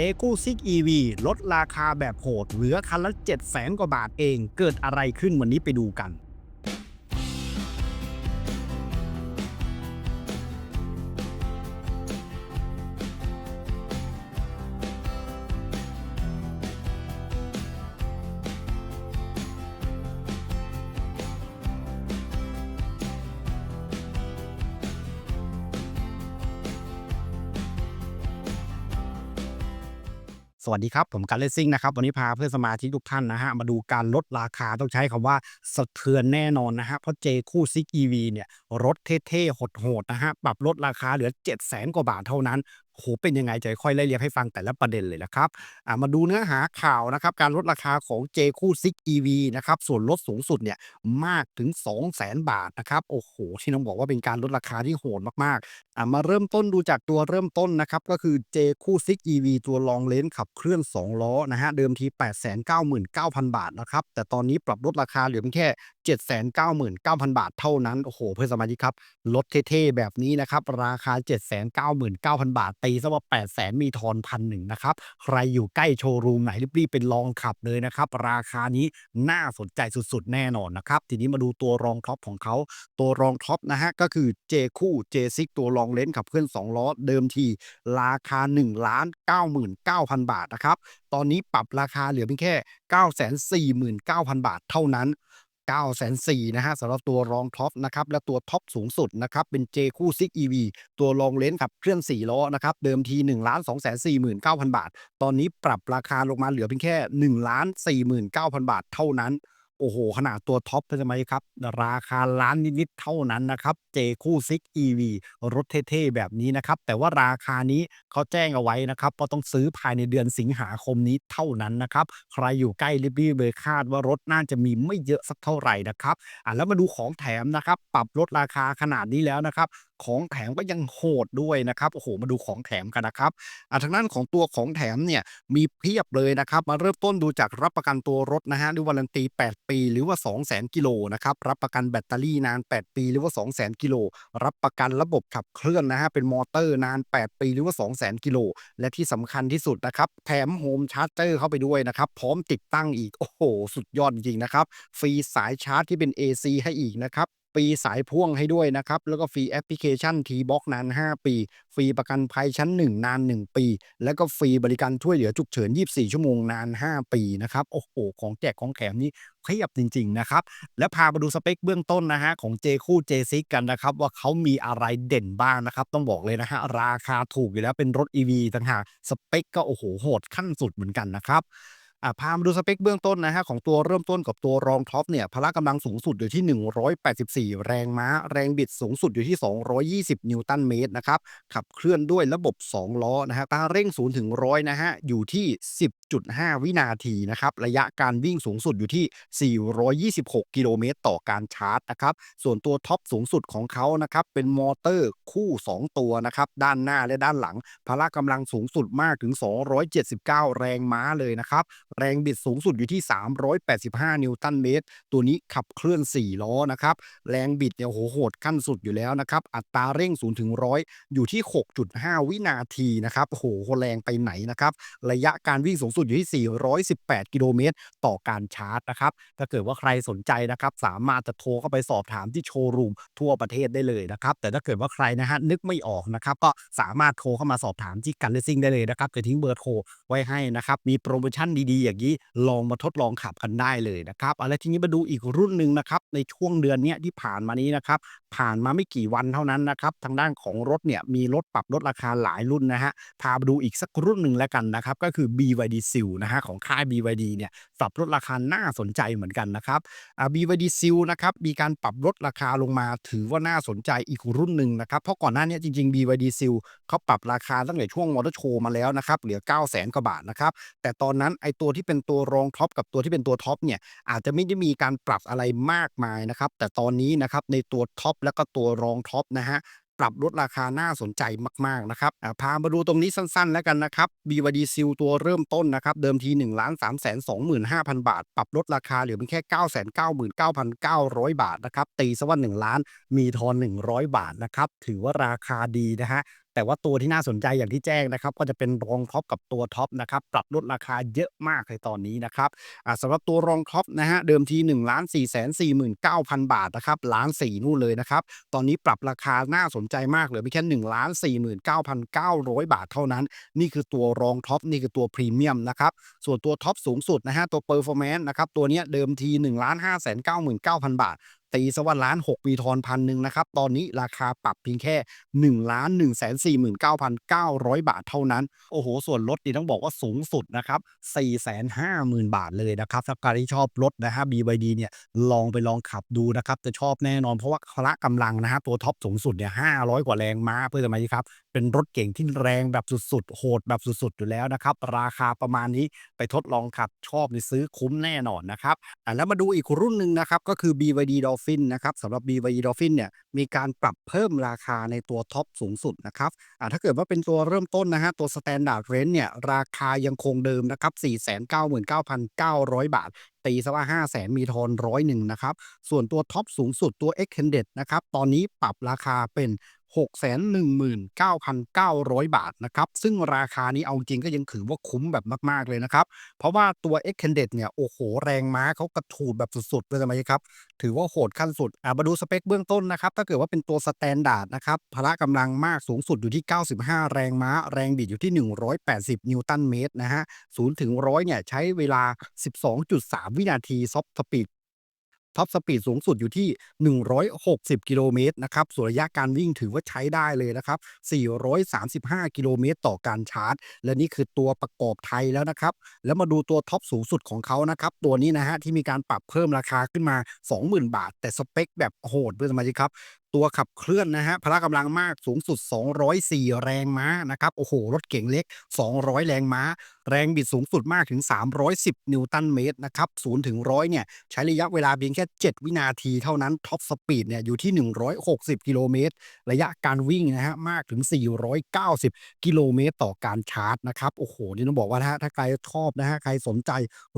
เจกู้ซิก EV ลดราคาแบบโหด เหลือคันละ7 0 0แสนกว่าบาทเอง เกิดอะไรขึ้นวันนี้ไปดูกัน สวัสดีครับ ผมการเลสซิ่งนะครับ วันนี้พาเพื่อนสมาชิกทุกท่านนะฮะ มาดูการลดราคาต้องใช้คำว่าสะเทือนแน่นอนนะฮะ เพราะเจคู่ซิก EV เนี่ย รถเท่ๆโหดๆนะฮะ ปรับลดราคาเหลือ 7 0 0 0 0 0 กว่าบาทเท่านั้น โอ้โหเป็นยังไงจะค่อยไล่เรียงให้ฟังแต่ละประเด็นเลยนะครับอ่ามาดูเนื้อหาข่าวนะครับการลดราคาของเจคู่ซิก EV นะครับส่วนลดสูงสุดเนี่ยมากถึง 200,000บาทนะครับโอ้โหที่ต้องบอกว่าเป็นการลดราคาที่โหดมากๆอ่ามาเริ่มต้นดูจากตัวเริ่มต้นนะครับก็คือเจคู่ซิก EV ตัวลองเลนขับเคลื่อน 2 ล้อนะฮะเดิมที 899,000 บาทนะครับแต่ตอนนี้ปรับลดราคาเหลือเพียงแค่ 799,000 บาทเท่านั้น โอ้โห เพื่อนสมาชิกครับ รถเท่ๆ แบบนี้นะครับ ราคา 799,000 บาท ตีซะว่า 800,000 มีทอนพันหนึ่งนะครับ ใครอยู่ใกล้โชว์รูมไหนรีบๆไปลองขับเลยนะครับ ราคานี้น่าสนใจสุดๆ แน่นอนนะครับ ทีนี้มาดูตัวรองท็อปของเขา ตัวรองท็อปนะฮะ ก็คือ J คู่ J ซิกตัวรองเลนขับเคลื่อน2ล้อเดิมที ราคา1 99,000 บาทนะครับ ตอนนี้ปรับราคาเหลือเพียงแค่ 949,000 บาทเท่านั้น 904,000นะฮะสำหรับตัวรองท็อปนะครับและตัวท็อปสูงสุดนะครับเป็น J คู่ซิก EV ตัวรองเลนขับเคลื่อน4ล้อนะครับเดิมที1 2 4 9 0 0 0 บาท ตอนนี้ปรับราคาลงมาเหลือเพียงแค่1 4 9 0 0 0 บาทเท่านั้น โอ้โห ขนาดตัวท็อปใช่ไหมครับ ราคาล้านนิด ๆ เท่านั้นนะครับ J คู่ซิก EV รถเท่ ๆ แบบนี้นะครับ แต่ว่าราคานี้เขาแจ้งเอาไว้นะครับว่าต้องซื้อภายในเดือนสิงหาคมนี้เท่านั้นนะครับ ใครอยู่ใกล้รีบๆเลยคาดว่ารถน่าจะมีไม่เยอะสักเท่าไหร่นะครับอะแล้วมาดูของแถมนะครับ ปรับลดราคาขนาดนี้แล้วนะครับ ของแถมก็ยังโหดด้วยนะครับโอ้โหมาดูของแถมกันนะครับอะทางด้านของตัวของแถมเนี่ยมีเพียบเลยนะครับ มาเริ่มต้นดูจากรับประกันตัวรถนะฮะด้วยวารันตี 8 ปี หรือว่า 2 0 0 0 0กิโลนะครับรับประกันแบตเตอรี่นาน 8 ปี หรือว่า 2 0 0 0 0กิโลรับประกันระบบขับเคลื่อนนะฮะเป็นมอเตอร์นาน 8 ปีหรือว่า 200,000กิโลและที่สำคัญที่สุดนะครับแถมโฮมชาร์จเจอร์เข้าไปด้วยนะครับพร้อมติดตั้งอีกโอ้โหสุดยอดจริงนะครับฟรีสายชาร์จที่เป็น AC ให้อีกนะครับ ฟรีสายพ่วงให้ด้วยนะครับ แล้วก็ฟรีแอปพลิเคชัน T-Box นาน 5 ปี ฟรีประกันภัยชั้น 1 นาน 1 ปี แล้วก็ฟรีบริการช่วยเหลือฉุกเฉิน 24 ชั่วโมงนาน 5 ปีนะครับ โอ้โห ของแจกของแถมนี่เพียบจริง ๆ นะครับ และพามาดูสเปคเบื้องต้นนะฮะ ของ J คู่ J ซิกันนะครับ ว่าเขามีอะไรเด่นบ้างนะครับ ต้องบอกเลยนะฮะ ราคาถูกอยู่แล้วเป็นรถ EV ต่างหากสเปคก็โอ้โหโหดขั้นสุดเหมือนกันนะครับ อ่าพามาดูสเปคเบื้องต้นนะฮะของตัวเริ่มต้นกับตัวรองท็อปเนี่ยพละกำลังสูงสุดอยู่ที่ 184 แรงม้า แรงบิดสูงสุดอยู่ที่ 220 นิวตันเมตรนะครับขับเคลื่อนด้วยระบบ 2 ล้อนะฮะตาเร่ง0ถึง100นะฮะอยู่ที่ 10.5วินาทีนะครับ ระยะการวิ่งสูงสุดอยู่ที่ 426 กิโลเมตรต่อการชาร์จนะครับ ส่วนตัวท็อปสูงสุดของเขานะครับ เป็นมอเตอร์คู่ 2 ตัวนะครับ ด้านหน้าและด้านหลัง พละกำลังสูงสุดมากถึง 279 แรงม้าเลยนะครับ แรงบิดสูงสุดอยู่ที่ 385 นิวตันเมตร ตัวนี้ขับเคลื่อน 4 ล้อนะครับ แรงบิดเนี่ยโหโหดขั้นสุดอยู่แล้วนะครับ อัตราเร่ง0ถึง100 อยู่ที่ 6.5 วินาทีนะครับโอ้โหแรงไปไหนนะครับ ระยะการวิ่งสูงสุดอยู่ที่ 418 กิโลเมตร ต่อการชาร์จนะครับ ถ้าเกิดว่าใครสนใจนะครับ สามารถจะโทรเข้าไปสอบถามที่โชว์รูมทั่วประเทศได้เลยนะครับ แต่ถ้าเกิดว่าใครนะฮะนึกไม่ออกนะครับ ก็สามารถโทรเข้ามาสอบถามที่กันเลซิ่งได้เลยนะครับจะทิ้งเบอร์โทรไว้ให้นะครับ มีโปรโมชั่นดีๆ อย่างนี้ลองมาทดลองขับกันได้เลยนะครับเอาละทีนี้มาดูอีกรุ่นหนึ่งนะครับในช่วงเดือนนี้ที่ผ่านมานี้นะครับผ่านมาไม่กี่วันเท่านั้นนะครับทางด้านของรถเนี่ยมีรถปรับลดราคาหลายรุ่นนะฮะพาไปดูอีกสักรุ่นหนึ่งแล้วกันนะครับก็คือ BYD Seal นะฮะของค่าย BYD เนี่ยปรับลดราคาน่าสนใจเหมือนกันนะครับอ่า BYD Seal นะครับมีการปรับลดราคาลงมาถือว่าน่าสนใจอีกรุ่นหนึ่งนะครับ เพราะก่อนหน้านี้จริง ๆ BYD Seal เขาปรับราคาตั้งแต่ช่วงมอเตอร์โชว์มาแล้วนะครับเหลือ 9 0 0 0 0 0กว่าบาทนะครับแต่ตอนนั้นไอตัวที่เป็นตัวรองท็อปกับตัวที่เป็นตัวท็อปเนี่ยอาจจะไม่ได้มีการปรับอะไรมากมายนะครับแต่ตอนนี้นะครับในตัวท็อปแล้วก็ตัวรองท็อปนะฮะ ปรับลดราคาน่าสนใจมากๆนะครับพามาดูตรงนี้สั้นๆ แล้วกันนะครับ BYD Seal ตัวเริ่มต้นนะครับ เดิมที1 3 2 5 0 0 0 บาท ปรับลดราคาเหลือเป็นแค่ 9 9 9 9 0 0 บาทนะครับ ตีซะว่า 1 ล้านมีทอน 100 บาทนะครับ ถือว่าราคาดีนะฮะ แต่ว่าตัวที่น่าสนใจอย่างที่แจ้งนะครับ ก็จะเป็นรองท็อปกับตัวท็อปนะครับปรับลดราคาเยอะมากเลยตอนนี้นะครับอ่าสำหรับตัวรองท็อปนะฮะเดิมที1 4 4 9 0 0 0บาทนะครับล้านสี่นู่นเลยนะครับ ตอนนี้ปรับราคาน่าสนใจมากเหลือเพียงแค่1 4 9 9 0 0บาทเท่านั้น นี่คือตัวรองท็อปนี่คือตัวพรีเมียมนะครับส่วนตัวท็อปสูงสุดนะฮะตัวเปอร์ฟอร์แมนซ์นะครับตัวนี้เดิมที1 5 9 9 9 0 0 0บาท ตีสวัสดล้านหกมีทอนพันหนึ่งนะครับ ตอนนี้ราคาปรับเพียงแค่1นึ่งล้านหนึ่งแสนสี่หมื่นเก้าพันเก้าร้อยบาทเท่านั้น โอ้โห ส่วนลดนี่ต้องบอกว่าสูงสุดนะครับสี่แสนห้าหมื่นบาทเลยนะครับถ้าใครที่ชอบรถนะฮะ BYD เนี่ยลองไปลองขับดูนะครับ จะชอบแน่นอนเพราะว่าพละกำลังนะฮะตัวท็อปสูงสุดเนี่ยห้าร้อยกว่าแรงม้าเพื่อสมัยครับ เป็นรถเก่งที่แรงแบบสุดๆ โหดแบบสุดๆ อยู่แล้วนะครับ ราคาประมาณนี้ไปทดลองขับชอบในซื้อคุ้มแน่นอนนะครับอะแล้วมาดูอีกรุ่นหนึ่งนะครับก็คือ BYD Dolphin นะครับสำหรับ BYD Dolphin เนี่ยมีการปรับเพิ่มราคาในตัวท็อปสูงสุดนะครับถ้าเกิดว่าเป็นตัวเริ่มต้นนะฮะตัว Standard Range เนี่ยราคายังคงเดิมนะครับ499,900 บาทตีซะว่า 500,000มีทอนร้อยหนึ่งนะครับ ส่วนตัวท็อปสูงสุดตัว Extended นะครับ ตอนนี้ปรับราคาเป็น 619,900 บาทนะครับ ซึ่งราคานี้เอาจริงก็ยังถือว่าคุ้มแบบมาก ๆ เลยนะครับ เพราะว่าตัว Extended เนี่ย โอ้โฮแรงม้าเขากระฉูดแบบสุดๆเลยไหมครับ ถือว่าโหดขั้นสุดอ่ามาดูสเปคเบื้องต้นนะครับ ถ้าเกิดว่าเป็นตัว Standard นะครับ พละกำลังมากสูงสุดอยู่ที่ 95 แรงม้า แรงบิดอยู่ที่ 180 นิวตันเมตรนะฮะ0ถึง100เนี่ยใช้เวลา 12.3 วินาที Top Speed ท็อปสปีดสูงสุดอยู่ที่ 160 กิโลเมตรนะครับ ส่วนระยะการวิ่งถือว่าใช้ได้เลยนะครับ 435 กิโลเมตรต่อการชาร์จ และนี่คือตัวประกอบไทยแล้วนะครับ แล้วมาดูตัวท็อปสูงสุดของเขานะครับ ตัวนี้นะฮะที่มีการปรับเพิ่มราคาขึ้นมา 20,000 บาท แต่สเปคแบบโหดเพื่อนสมาชิกครับตัวขับเคลื่อนนะฮะพละกำลังมากสูงสุด 204 แรงม้านะครับโอ้โห รถเก๋งเล็ก 200 แรงม้า แรงบิดสูงสุดมากถึง 310 นิวตันเมตรนะครับ0ถึง100เนี่ยใช้ระยะเวลาเพียงแค่ 7 วินาทีเท่านั้นท็อปสปีดเนี่ยอยู่ที่ 160 กิโลเมตร ระยะการวิ่งนะฮะมากถึง 490 กิโลเมตร ต่อการชาร์จนะครับโอ้โหนี่ต้องบอกว่านะฮะถ้าใครชอบนะฮะใครสนใจ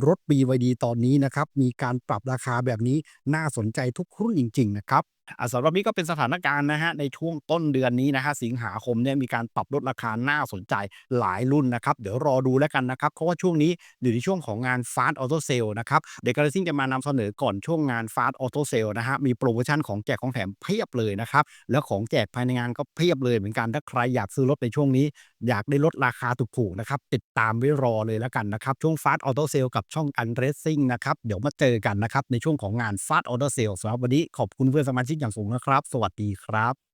รถ BYD ตอนนี้นะครับมีการปรับราคาแบบนี้น่าสนใจทุกรุ่นจริง ๆ นะครับ สำหรับนี้ก็เป็นสถานการณ์นะฮะในช่วงต้นเดือนนี้นะฮะสิงหาคมเนี่ยมีการปรับลดราคาน่าสนใจหลายรุ่นนะครับ เดี๋ยวรอดูแล้วกันนะครับ เพราะว่าช่วงนี้อยู่ในช่วงของงาน Fast Auto Sale นะครับเดกกระซิ่งจะมานำเสนอก่อนช่วงงาน Fast Auto Sale นะฮะมีโปรโมชั่นของแจกของแถมเพียบเลยนะครับ แล้วของแจกภายในงานก็เพียบเลยเหมือนกันถ้าใครอยากซื้อรถในช่วงนี้ อยากได้ลดราคาถูกๆนะครับติดตามไว้รอเลยแล้วกันนะครับช่วง Fast Auto Sale กับช่องกันเร c ซิ่งนะครับเดี๋ยวมาเจอกันนะครับในช่วงของงาน Fast Auto Sale สำหรับวันนี้ขอบคุณเพื่อนสมาชิกอย่างสูงนะครับ สวัสดีครับ